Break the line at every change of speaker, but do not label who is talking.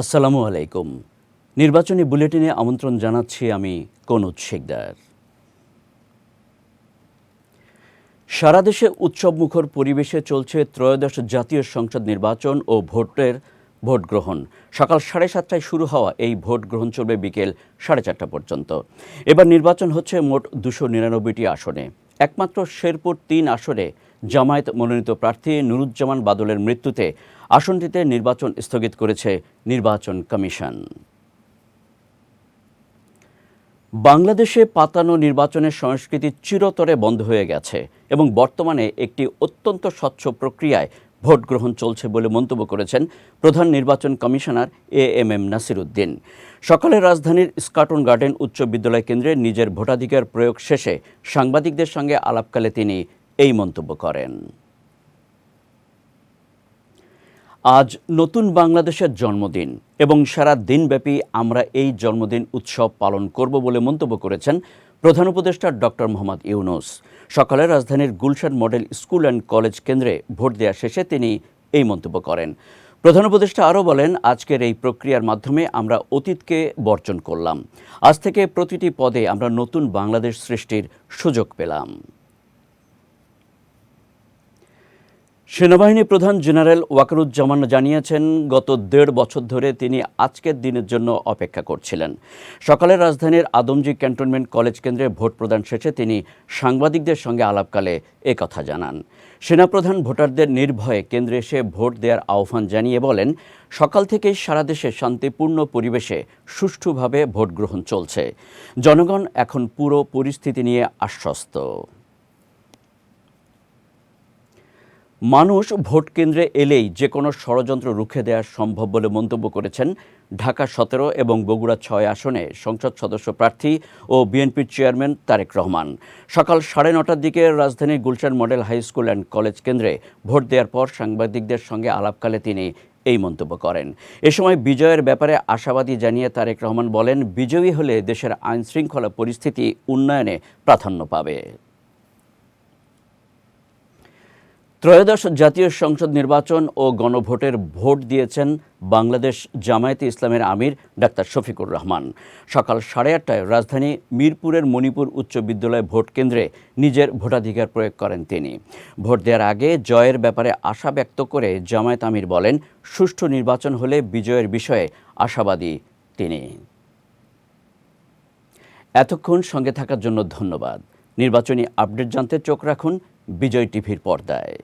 আসসালামু আলাইকুম। নির্বাচনী বুলেটিনে আমন্ত্রণ জানাচ্ছি আমি কনুজ শেখদার। সারা দেশে উৎসবমুখর পরিবেশে চলছে ত্রয়োদশ জাতীয় সংসদ নির্বাচন ও ভোটের ভোট গ্রহণ। সকাল সাড়ে সাতটায় শুরু হওয়া এই ভোট গ্রহণ চলবে বিকেল সাড়ে চারটা পর্যন্ত। এবার নির্বাচন হচ্ছে মোট দুশো নিরানব্বইটি আসনে। একমাত্র শেরপুর তিন আসনে জামায়াত মনোনীত প্রার্থী নুরুজ্জামান বাদলের মৃত্যুতে আসনটিতে নির্বাচন স্থগিত করেছে নির্বাচন কমিশন। বাংলাদেশে পাতানো নির্বাচনের সংস্কৃতি চিরতরে বন্ধ হয়ে গেছে এবং বর্তমানে একটি অত্যন্ত স্বচ্ছ প্রক্রিয়ায় ভোট গ্রহণ চলছে বলে মন্তব্য করেছেন প্রধান নির্বাচন commissioner A M M Nasiruddin. সকালে রাজধানীর স্কাটন গার্ডেন উচ্চ বিদ্যালয় কেন্দ্রে নিজের ভোটাধিকার প্রয়োগ শেষে সাংবাদিকদের সঙ্গে আলাপকালে তিনি এই মন্তব্য করেন। আজ নতুন বাংলাদেশের জন্মদিন এবং সারা দিনব্যাপী আমরা এই জন্মদিন উৎসব পালন করব বলে মন্তব্য করেছেন প্রধান উপদেষ্টা ডক্টর মোহাম্মদ ইউনুস। সকালে রাজধানীর Gulshan model school and college কেন্দ্রে ভোট দেওয়া শেষে তিনি এই মন্তব্য করেন। প্রধান উপদেষ্টা আরও বলেন, আজকের এই প্রক্রিয়ার মাধ্যমে আমরা অতীতকে বর্জন করলাম। আজ থেকে প্রতিটি পদে আমরা নতুন বাংলাদেশ সৃষ্টির সুযোগ পেলাম। সেনাবাহিনী প্রধান জেনারেল ওয়াকারুজ্জামান জানিয়েছেন, গত দেড় বছর ধরে তিনি আজকের দিনের জন্য অপেক্ষা করছিলেন। সকালে রাজধানীর আদমজি ক্যান্টনমেন্ট কলেজ কেন্দ্রে ভোট প্রদান শেষে তিনি সাংবাদিকদের সঙ্গে আলাপকালে কথা জানান। সেনাপ্রধান ভোটারদের নির্ভয়ে কেন্দ্রে এসে ভোট দেওয়ার আহ্বান জানিয়ে বলেন, সকাল থেকেই সারা দেশে শান্তিপূর্ণ পরিবেশে সুষ্ঠুভাবে ভোট গ্রহণ চলছে। জনগণ এখন পুরো পরিস্থিতি নিয়ে আশ্বস্ত। মানুষ ভোট কেন্দ্রে এলেই যে কোনো ষড়যন্ত্র রুখে দেওয়া সম্ভব বলে মন্তব্য করেছেন ঢাকা সতেরো এবং বগুড়া ছয় আসনে সংসদ সদস্য প্রার্থী ও বিএনপির চেয়ারম্যান তারেক রহমান। সকাল সাড়ে নটার দিকে রাজধানীর Gulshan model high school and college কেন্দ্রে ভোট দেওয়ার পর সাংবাদিকদের সঙ্গে আলাপকালে তিনি এই মন্তব্য করেন। এ সময় বিজয়ের ব্যাপারে আশাবাদী জানিয়ে তারেক রহমান বলেন, বিজয়ী হলে দেশের আইনশৃঙ্খলা পরিস্থিতি উন্নয়নে প্রাধান্য পাবে। ত্রয়োদশ জাতীয় সংসদ নির্বাচন ও গণভোটের ভোট দিয়েছেন বাংলাদেশ জামায়াতে ইসলামের আমির ডাক্তার শফিকুর রহমান। সকাল সাড়ে আটটায় রাজধানী মিরপুরের মণিপুর উচ্চ বিদ্যালয় ভোট কেন্দ্রে নিজের ভোটাধিকার প্রয়োগ করেন তিনি। ভোট দেওয়ার আগে জয়ের ব্যাপারে আশা ব্যক্ত করে জামায়াত আমির বলেন, সুষ্ঠু নির্বাচন হলে বিজয়ের বিষয়ে আশাবাদী তিনি। এতক্ষণ সঙ্গে থাকার জন্য ধন্যবাদ। নির্বাচনী আপডেট জানতে চোখ রাখুন বিজয় টিভির পর্দায়।